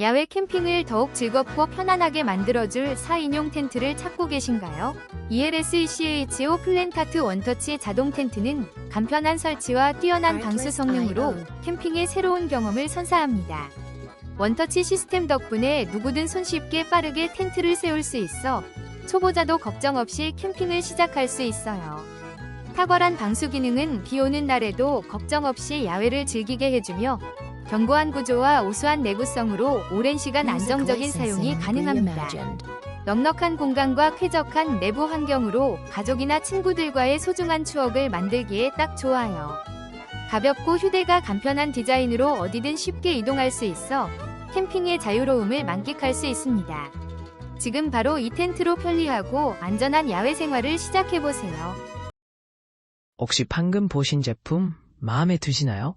야외 캠핑을 더욱 즐겁고 편안하게 만들어줄 4인용 텐트를 찾고 계신가요? ELSECHO 플랜타트 원터치 자동 텐트는 간편한 설치와 뛰어난 방수 성능으로 캠핑의 새로운 경험을 선사합니다. 원터치 시스템 덕분에 누구든 손쉽게 빠르게 텐트를 세울 수 있어 초보자도 걱정 없이 캠핑을 시작할 수 있어요. 탁월한 방수 기능은 비 오는 날에도 걱정 없이 야외를 즐기게 해주며 견고한 구조와 우수한 내구성으로 오랜 시간 안정적인 사용이 가능합니다. 넉넉한 공간과 쾌적한 내부 환경으로 가족이나 친구들과의 소중한 추억을 만들기에 딱 좋아요. 가볍고 휴대가 간편한 디자인으로 어디든 쉽게 이동할 수 있어 캠핑의 자유로움을 만끽할 수 있습니다. 지금 바로 이 텐트로 편리하고 안전한 야외 생활을 시작해보세요. 혹시 방금 보신 제품 마음에 드시나요?